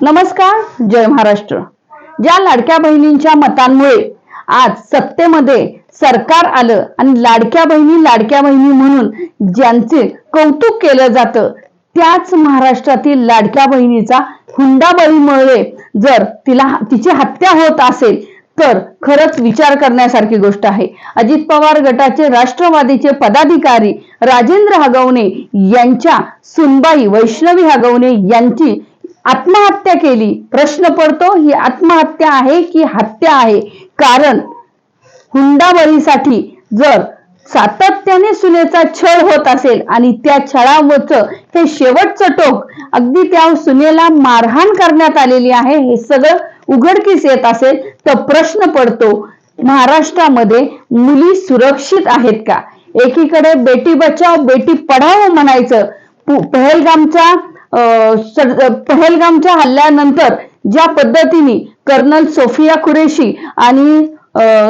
नमस्कार जय महाराष्ट्र. ज्या लाडक्या बहिणींच्या मतांमुळे आज सत्तेमध्ये सरकार आलं आणि लाडक्या बहिणी लाडक्या बहिणी म्हणून ज्यांचे कौतुक केलं जातं त्याच महाराष्ट्रातील लाडक्या बहिणीचा हुंडाबळीमुळे जर तिला तिची हत्या होत असेल तर खरंच विचार करण्यासारखी गोष्ट आहे. अजित पवार गटाचे राष्ट्रवादीचे पदाधिकारी राजेंद्र हगवणे यांच्या सुनबाई वैष्णवी हगवणे यांची आत्महत्या केली. प्रश्न पडतो ही आत्महत्या आहे की हत्या आहे? कारण हुंडाबळीसाठी जर सातत्याने सुनेचा छळ होत असेल आणि त्या छळावरचं हे शेवटचं टोक अगदी त्या सुनेला मारहाण करण्यात आलेली आहे हे सगळं उघडकीस येत असेल तर प्रश्न पडतो महाराष्ट्रामध्ये मुली सुरक्षित आहेत का? एकीकडे बेटी बचाव बेटी पढाव म्हणायचं. पहलगामच्या पहलगामच्या हल्ल्यानंतर ज्या पद्धतीने कर्नल सोफिया कुरेशी आणि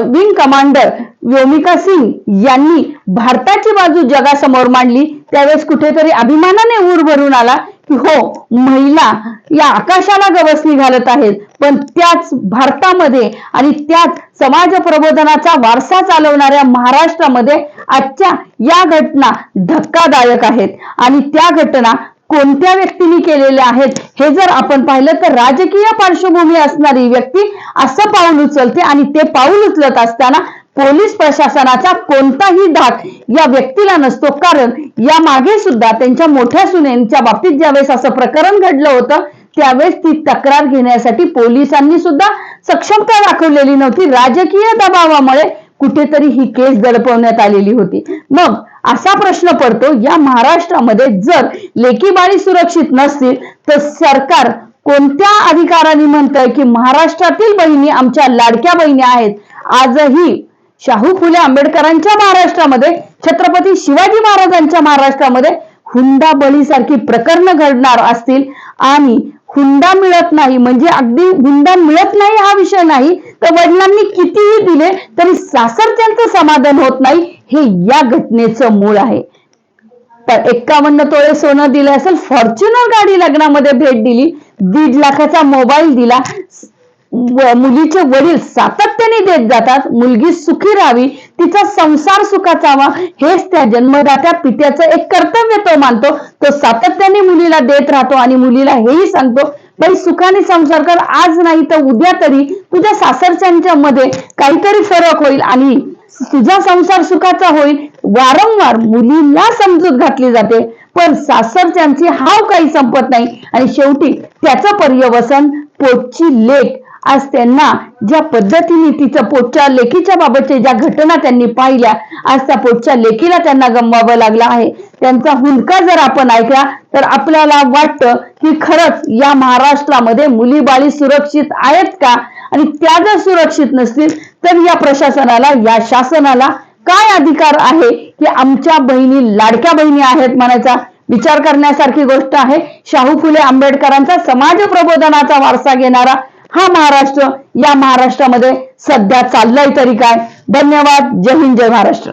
विंग कमांडर व्योमिका सिंग यांनी भारताची बाजू जगासमोर मांडली त्यावेळेस कुठेतरी अभिमानाने ऊर भरून आला की हो महिला या आकाशाला गवसणी घालत आहेत पण त्याच भारतामध्ये आणि त्याच समाज प्रबोधनाचा वारसा चालवणाऱ्या महाराष्ट्रामध्ये आजच्या या घटना धक्कादायक आहेत. आणि त्या घटना कोणत्या व्यक्तीने केलेले आहेत? हे जर आपण पाहिलं तर राजकीय पार्श्वभूमी असणारी व्यक्ती असं पाऊल उचलते आणि ते पाऊल उचलत असताना पोलीस प्रशासनाचा कोणताही धाक या व्यक्तीला नसतो. कारण या मागे सुद्धा त्यांच्या मोठ्या सुनेच्या बाबतीत ज्यावेळेस असं प्रकरण घडलं होतं त्यावेळेस ती तक्रार घेण्यासाठी पोलिसांनी सुद्धा सक्षमता दाखवलेली नव्हती. राजकीय दबावामुळे कुठेतरी ही केस दडपवण्यात आलेली होती. मग असा प्रश्न पडतो या महाराष्ट्रामध्ये जर लेकी बाळी सुरक्षित नसतील तर सरकार कोणत्या अधिकाराने म्हणतंय की महाराष्ट्रातील बहिणी आमच्या लाडक्या बहिणी आहेत? आजही शाहू फुले आंबेडकरांच्या महाराष्ट्रामध्ये छत्रपती शिवाजी महाराजांच्या महाराष्ट्रामध्ये हुंडा बळीसारखी प्रकरण घडणार असतील आणि हुंडा मिळत नाही म्हणजे अगदी हुंडा मिळत नाही हा विषय नाही तर वडिलांनी कितीही दिले तरी सासर त्यांचं समाधान होत नाही हे या घटनेचं मूळ आहे. तर एक्कावन्न तोळे सोनं दिलं असेल फॉर्च्युनर गाडी लग्नामध्ये भेट दिली दीड लाखाचा मोबाईल दिला मुलीचे वडील सातत्याने देत जातात. मुलगी सुखी राहावी तिचा संसार सुखाचावा हेच त्या जन्मदात्या पित्याचं एक कर्तव्य तो मानतो. तो सातत्याने मुलीला देत राहतो आणि मुलीला हेही सांगतो बाई सुखाने संसार कर. आज नाही तर उद्या तरी तुझ्या सासरच्यांच्या मध्ये काहीतरी फरक होईल आणि तुझा संसार सुखाचा होईल. वारंवार मुलीला समजूत घातली जाते पण सासरच्यांची हाव काही संपत नाही. आणि शेवटी त्याचं पर्यवसन पोटची लेख आज त्यांना ज्या पद्धतीने तिचं पोटच्या लेखीच्या बाबतच्या ज्या घटना त्यांनी पाहिल्या आज त्या पोटच्या लेखीला त्यांना गमवावं लागलं आहे. त्यांचा हुंदका जर आपण ऐकला तर आपल्याला वाटतं की खरंच या महाराष्ट्रामध्ये मुली बाळी सुरक्षित आहेत का? आणि त्या जर सुरक्षित नसतील तर या प्रशासनाला या शासनाला काय अधिकार आहे की आमच्या बहिणी लाडक्या बहिणी आहेत म्हणायचा विचार करण्यासारखी गोष्ट आहे. शाहू फुले आंबेडकरांचा समाज प्रबोधनाचा वारसा घेणारा हा महाराष्ट्र या महाराष्ट्रामध्ये सध्या चाललाय तरी काय? धन्यवाद. जय हिंद जय महाराष्ट्र.